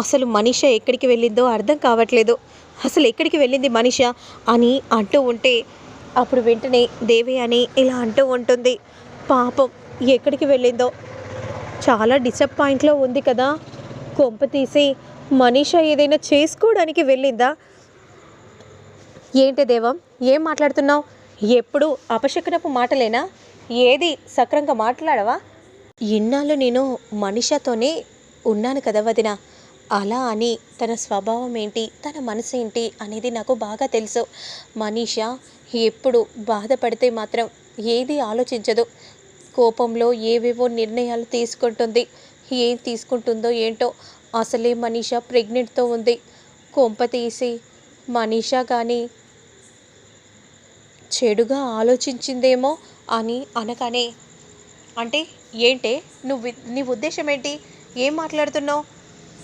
అసలు మనిష ఎక్కడికి వెళ్ళిందో అర్థం కావట్లేదు. అసలు ఎక్కడికి వెళ్ళింది మనిష అని అంటూ ఉంటే అప్పుడు వెంటనే దేవి అని ఇలా అంటూ ఉంటుంది. పాపం ఎక్కడికి వెళ్ళిందో. చాలా డిసప్పాయింట్లో ఉంది కదా. కొంప తీసి మనిష ఏదైనా చేసుకోవడానికి వెళ్ళిందా? ఏంటి దేవం? ఏం మాట్లాడుతున్నావు? ఎప్పుడు అపశకునపు మాటలేనా? ఏది? సక్రంగా మాట్లాడవా? ఇన్నాళ్ళు నేను మనిషతోనే ఉన్నాను కదా వదిన. అలా అని తన స్వభావం ఏంటి తన మనసు ఏంటి అనేది నాకు బాగా తెలుసు. మనీష ఎప్పుడు బాధపడితే మాత్రం ఏది ఆలోచించదు. కోపంలో ఏవేవో నిర్ణయాలు తీసుకుంటుంది. ఏం తీసుకుంటుందో ఏంటో అసలే మనీష ప్రెగ్నెంట్తో ఉంది. కొంప తీసి మనీష కానీ చెడుగా ఆలోచించిందేమో అని అనగానే అంటే ఏంటే? నువ్వు నీ ఉద్దేశం ఏంటి? ఏం మాట్లాడుతున్నావు?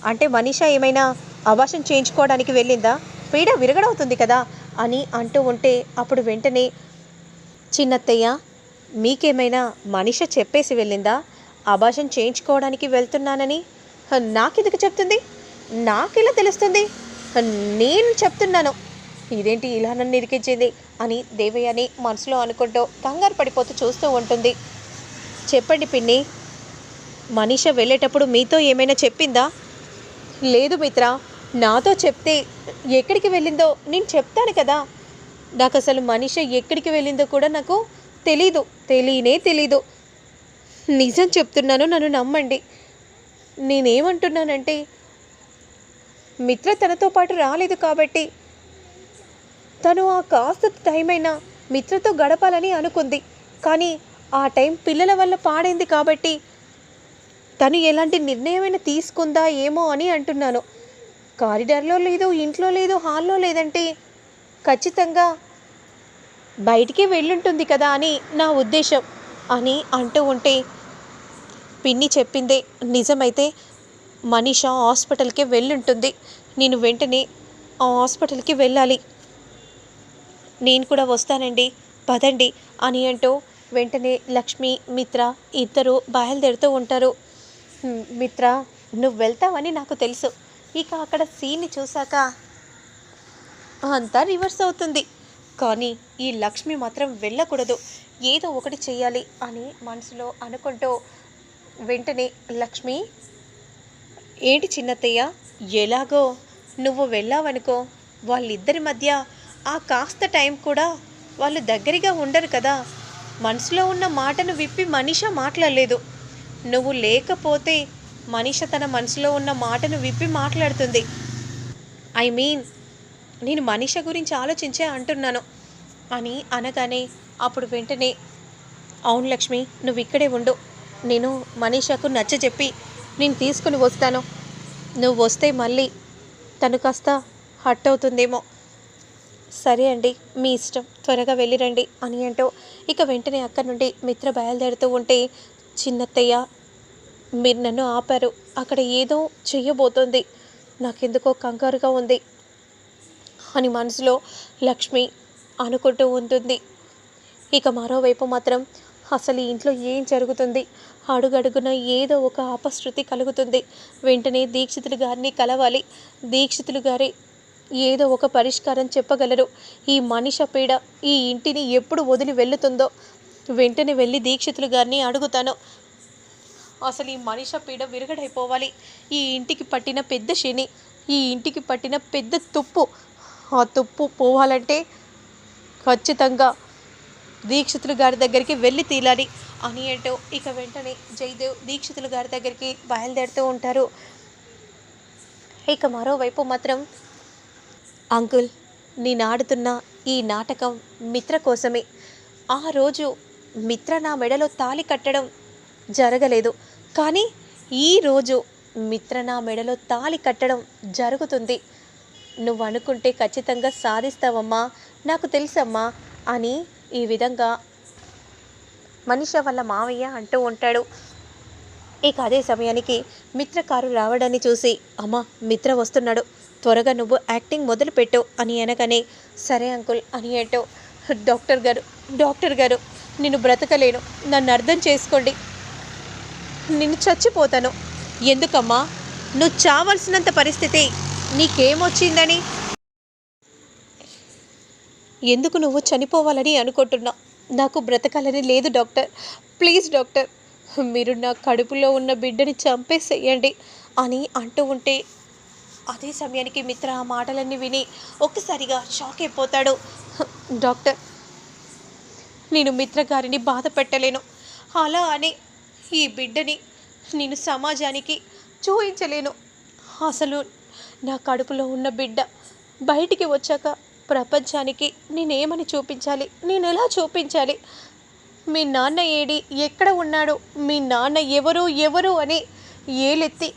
అంటే మనీష ఏమైనా అభాషం చేయించుకోవడానికి వెళ్ళిందా? పీడ విరగడవుతుంది కదా అని అంటూ ఉంటే అప్పుడు వెంటనే చిన్నత్తయ్య మీకేమైనా మనిష చెప్పేసి వెళ్ళిందా? అభాషం చేయించుకోవడానికి వెళ్తున్నానని? నాకెందుకు చెప్తుంది? నాకెలా తెలుస్తుంది? నేను చెప్తున్నాను. ఇదేంటి ఇలా నన్ను ఇరికించింది? అని దేవయ్యని మనసులో అనుకుంటూ కంగారు పడిపోతూ చూస్తూ ఉంటుంది. చెప్పండి పిన్ని మనీష వెళ్ళేటప్పుడు మీతో ఏమైనా చెప్పిందా? లేదు మిత్ర నాతో చెప్తే ఎక్కడికి వెళ్ళిందో నేను చెప్తాను కదా. నాకు అసలు మనిషి ఎక్కడికి వెళ్ళిందో కూడా నాకు తెలీదు తెలియనే తెలీదు. నిజం చెప్తున్నాను నన్ను నమ్మండి. నేనేమంటున్నానంటే మిత్ర తనతో పాటు రాలేదు కాబట్టి తను ఆ కాస్త టైం అయినా మిత్రతో గడపాలని అనుకుంది. కానీ ఆ టైం పిల్లల వల్ల పాడైంది కాబట్టి తను ఎలాంటి నిర్ణయమైనా తీసుకుందా ఏమో అని అంటున్నాను. కారిడార్లో లేదు ఇంట్లో లేదు హాల్లో లేదంటే ఖచ్చితంగా బయటికి వెళ్ళుంటుంది కదా అని నా ఉద్దేశం అని అంటూ ఉంటే పిన్ని చెప్పిందే నిజమైతే మనీష హాస్పిటల్కి వెళ్ళుంటుంది. నేను వెంటనే ఆ హాస్పిటల్కి వెళ్ళాలి. నేను కూడా వస్తానండి పదండి అని అంటూ వెంటనే లక్ష్మి మిత్ర ఇద్దరు బయలుదేరుతూ ఉంటారు. మిత్ర నువ్వు వెళ్తావని నాకు తెలుసు. ఇక అక్కడ సీన్ని చూశాక అంతా రివర్స్ అవుతుంది. కానీ ఈ లక్ష్మి మాత్రం వెళ్ళకూడదు. ఏదో ఒకటి చేయాలి అని మనసులో అనుకుంటూ వెంటనే లక్ష్మి ఏంటి చిన్నత్తయ్య ఎలాగో నువ్వు వెళ్ళావనుకో వాళ్ళిద్దరి మధ్య ఆ కాస్త టైం కూడా వాళ్ళు దగ్గరగా ఉండరు కదా. మనసులో ఉన్న మాటను విప్పి మనిష మాట్లాడలేదు. నువ్వు లేకపోతే మనిష తన మనసులో ఉన్న మాటను విప్పి మాట్లాడుతుంది. ఐ మీన్ నేను మనిష గురించి ఆలోచించే అంటున్నాను అని అనగానే అప్పుడు వెంటనే అవును లక్ష్మి నువ్వు ఇక్కడే ఉండు. నేను మనీషకు నచ్చ చెప్పి నేను తీసుకుని వస్తాను. నువ్వు వస్తే మళ్ళీ తను కాస్త హట్ అవుతుందేమో. సరే అండి మీ ఇష్టం. త్వరగా వెళ్ళిరండి అని అంటూ ఇక వెంటనే అక్కడి నుండి మిత్ర బయలుదేరుతూ ఉంటే చిన్నత్తయ్య మీరు నన్ను ఆపారు. అక్కడ ఏదో చెయ్యబోతోంది. నాకెందుకో కంగారుగా ఉంది. అని మనసులో లక్ష్మి అనుకుంటూ ఉంటుంది. ఇక మరోవైపు మాత్రం అసలు ఇంట్లో ఏం జరుగుతుంది? అడుగడుగున ఏదో ఒక అపశృతి కలుగుతుంది. వెంటనే దీక్షితులు గారిని కలవాలి. దీక్షితులు గారి ఏదో ఒక పరిష్కారం చెప్పగలరు. ఈ మనిష పీడ ఈ ఇంటిని ఎప్పుడు వదిలి వెళ్తుందో వెంటనే వెళ్ళి దీక్షితులు గారిని అడుగుతాను. అసలు ఈ మనిష పీడ విరగడైపోవాలి. ఈ ఇంటికి పట్టిన పెద్ద శని ఈ ఇంటికి పట్టిన పెద్ద తుప్పు. ఆ తుప్పు పోవాలంటే ఖచ్చితంగా దీక్షితులు గారి దగ్గరికి వెళ్ళి తీలాలి అని అంటూ ఇక వెంటనే జయదేవ్ దీక్షితులు గారి దగ్గరికి బయలుదేరుతూ ఉంటారు. ఇక మరోవైపు మాత్రం అంకుల్ నేను ఆడుతున్న ఈ నాటకం మిత్ర కోసమే. ఆ రోజు మిత్ర నా మెడలో తాళి కట్టడం జరగలేదు. కానీ ఈ రోజు మిత్ర నా మెడలో తాళి కట్టడం జరుగుతుంది. నువ్వు అనుకుంటే ఖచ్చితంగా సాధిస్తావమ్మా నాకు తెలుసమ్మా అని ఈ విధంగా మనిష వల్ల మావయ్య అంటూ ఉంటాడు. ఇక అదే సమయానికి మిత్ర కారు రావడాన్ని చూసి అమ్మా మిత్ర వస్తున్నాడు. త్వరగా నువ్వు యాక్టింగ్ మొదలుపెట్టు అని అనగానే సరే అంకుల్ అని అంటూ డాక్టర్ గారు డాక్టర్ గారు నేను బ్రతకలేను. నన్ను అర్థం చేసుకోండి. నేను చచ్చిపోతాను. ఎందుకమ్మా? నువ్వు చావాల్సినంత పరిస్థితి నీకేమొచ్చిందని? ఎందుకు నువ్వు చనిపోవాలని అనుకుంటున్నా? నాకు బ్రతకాలని లేదు డాక్టర్. ప్లీజ్ డాక్టర్ మీరు నా కడుపులో ఉన్న బిడ్డని చంపేసేయండి అని అంటూ ఉంటే అదే సమయానికి మిత్ర ఆ మాటలన్నీ విని ఒక్కసారిగా షాక్ అయిపోతాడు. డాక్టర్ నేను మిత్రగారిని బాధ పెట్టలేను. అలా అని ఈ బిడ్డని నేను సమాజానికి చూపించలేను అసలు నా కడుపులో ఉన్న బిడ్డ బయటికి వచ్చాక ప్రపంచానికి నేనేమని చూపించాలి? నేను ఎలా చూపించాలి? మీ నాన్న ఏడి ఎక్కడ ఉన్నాడు? మీ నాన్న ఎవరు? ఎవరు? అని ఏలెత్తి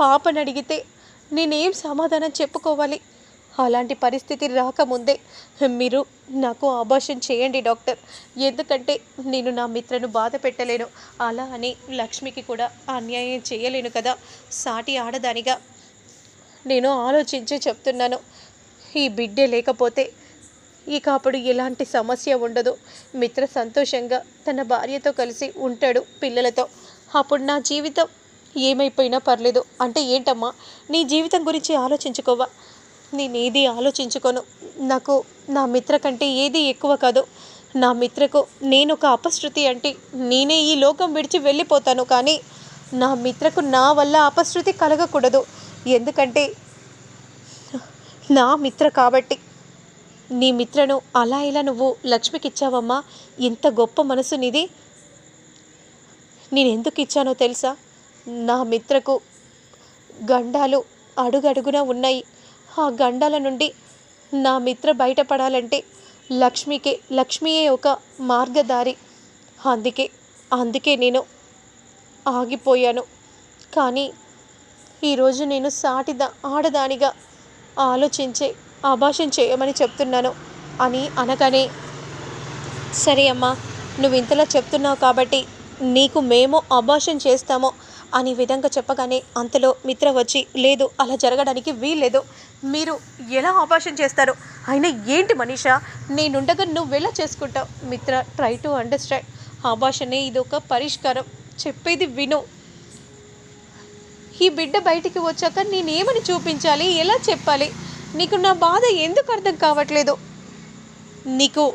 పాపనడిగితే నేనేం సమాధానం చెప్పుకోవాలి? అలాంటి పరిస్థితి రాకముందే మీరు నాకు ఆభాషణ చేయండి డాక్టర్. ఎందుకంటే నేను నా మిత్రను బాధ పెట్టలేను. అలా అని లక్ష్మికి కూడా అన్యాయం చేయలేను కదా. సాటి ఆడదానిగా నేను ఆలోచించి చెప్తున్నాను. ఈ బిడ్డే లేకపోతే ఇక అప్పుడు ఎలాంటి సమస్య ఉండదు. మిత్ర సంతోషంగా తన భార్యతో కలిసి ఉంటాడు పిల్లలతో. అప్పుడు నా జీవితం ఏమైపోయినా పర్లేదు. అంటే ఏంటమ్మా? నీ జీవితం గురించి ఆలోచించుకోవా? నేను ఏది ఆలోచించుకోను. నాకు నా మిత్ర కంటే ఏది ఎక్కువ కాదు. నా మిత్రకు నేను ఒక అపశృతి అంటే నేనే ఈ లోకం విడిచి వెళ్ళిపోతాను కానీ నా మిత్రకు నా వల్ల అపశృతి కలగకూడదు. ఎందుకంటే నా మిత్ర కాబట్టి. నీ మిత్రను అలా ఇలా నువ్వు లక్ష్మికి ఇచ్చావమ్మా? ఇంత గొప్ప మనసు నీది. నేను ఎందుకు ఇచ్చానో తెలుసా? నా మిత్రకు గండాలు అడుగడుగున ఉన్నాయి. ఆ గండాల నుండి నా మిత్ర బయటపడాలంటే లక్ష్మికే లక్ష్మియే ఒక మార్గదారి. అందుకే అందుకే నేను ఆగిపోయాను. కానీ ఈరోజు నేను సాటిదా ఆడదానిగా ఆలోచించే ఆభాషం చేయమని చెప్తున్నాను అని అనగానే సరే అమ్మా నువ్వు ఇంతలా చెప్తున్నావు కాబట్టి నీకు మేము అభాషం చేస్తాము అనే విధంగా చెప్పగానే అంతలో మిత్ర వచ్చి లేదు అలా జరగడానికి వీల్లేదు. మీరు ఎలా ఆపరేషన్ చేస్తారు? అయినా ఏంటి మనీషా? నేనుండగా నువ్వు ఎలా చేసుకుంటావు? మిత్ర ట్రై టు అండర్స్టాండ్ ఆభాషనే ఇది ఒక పరిష్కారం. చెప్పేది విను. ఈ బిడ్డ బయటికి వచ్చాక నేనేమని చూపించాలి? ఎలా చెప్పాలి? నీకు నా బాధ ఎందుకు అర్థం కావట్లేదు? నీకు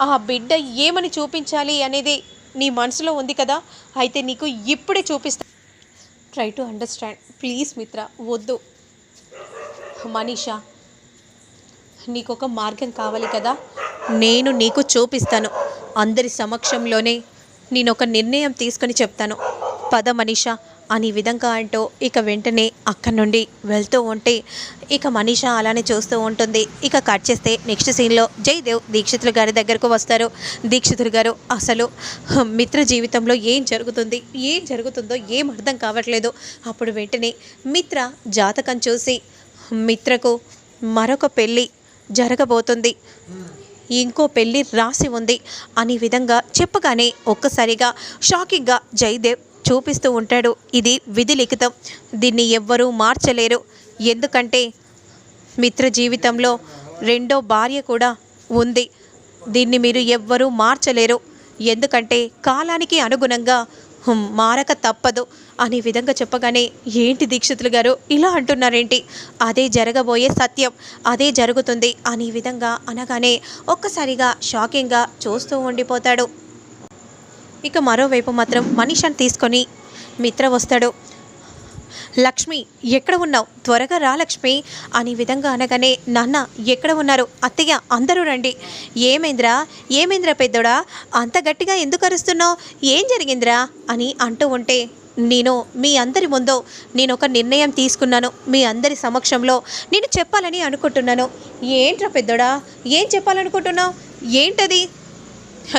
ఆ బిడ్డ ఏమని చూపించాలి అనేది నీ మనసులో ఉంది కదా? అయితే నీకు ఇప్పుడే చూపిస్తా. Try to understand please Mitra వద్దు. మనీష. నీకు ఒక మార్గం కావాలి కదా? నేను నీకు చూపిస్తాను. అందరి సమక్షంలోనే నేను ఒక నిర్ణయం తీసుకొని చెప్తాను. పద మనీష అని విధంగా అంటూ ఇక వెంటనే అక్కడి నుండి వెళ్తూ ఉంటే ఇక మనీష అలానే చూస్తూ ఉంటుంది. ఇక కట్ చేస్తే నెక్స్ట్ సీన్లో జయదేవ్ దీక్షితులు గారి దగ్గరకు వస్తారు. దీక్షితులు గారు అసలు మిత్ర జీవితంలో ఏం జరుగుతుంది? ఏం జరుగుతుందో ఏం అర్థం కావట్లేదు. అప్పుడు వెంటనే మిత్ర జాతకం చూసి మిత్రకు మరొక పెళ్ళి జరగబోతుంది. ఇంకో పెళ్ళి రాసి ఉంది అనే విధంగా చెప్పగానే ఒక్కసారిగా షాకింగ్గా జయదేవ్ చూపిస్తూ ఉంటాడు. ఇది విధి లిఖితం. దీన్ని ఎవ్వరూ మార్చలేరు. ఎందుకంటే మిత్ర జీవితంలో రెండో భార్య కూడా ఉంది. దీన్ని మీరు ఎవ్వరూ మార్చలేరు. ఎందుకంటే కాలానికి అనుగుణంగా మారక తప్పదు అనే విధంగా చెప్పగానే ఏంటి దీక్షితులు గారు? ఇలా అంటున్నారేంటి? అదే జరగబోయే సత్యం అదే జరుగుతుంది అనే విధంగా అనగానే ఒక్కసారిగా షాకింగ్గా చూస్తూ ఉండిపోతాడు. ఇక మరోవైపు మాత్రం మనీషాని తీసుకొని మిత్ర వస్తాడు. లక్ష్మి ఎక్కడ ఉన్నావు? త్వరగా రా లక్ష్మి. అని విధంగా అనగానే నాన్న ఎక్కడ ఉన్నారు? అత్తయ్య అందరూ రండి. ఏమేంద్రా? ఏమైందిరా పెద్దోడా? అంత గట్టిగా ఎందుకు అరుస్తున్నావు? ఏం జరిగిందిరా? అని అంటూ ఉంటే నేను మీ అందరి ముందు నేను ఒక నిర్ణయం తీసుకున్నాను. మీ అందరి సమక్షంలో నేను చెప్పాలని అనుకుంటున్నాను. ఏంట్రా పెద్దోడా? ఏం చెప్పాలనుకుంటున్నావు? ఏంటది?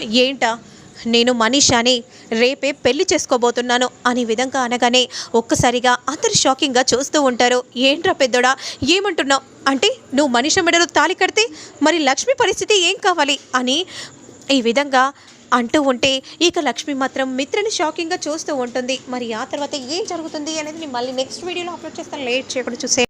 ఏంటా? నేను మనీషాని. రేపే పెళ్ళి చేసుకోబోతున్నాను అనే విధంగా అనగానే ఒక్కసారిగా అందరు షాకింగ్గా చూస్తూ ఉంటారు. ఏంట్రా పెద్దోడా ఏమంటున్నావు? అంటే నువ్వు మనిషి మెడలో తాలి కడితే మరి లక్ష్మి పరిస్థితి ఏం కావాలి అని ఈ విధంగా అంటూ ఉంటే ఇక లక్ష్మి మాత్రం మిత్రని షాకింగ్గా చూస్తూ ఉంటుంది. మరి ఆ తర్వాత ఏం జరుగుతుంది అనేది నేను మళ్ళీ నెక్స్ట్ వీడియోలో అప్లోడ్ చేస్తాను. లేట్ చేయకుండా చూసే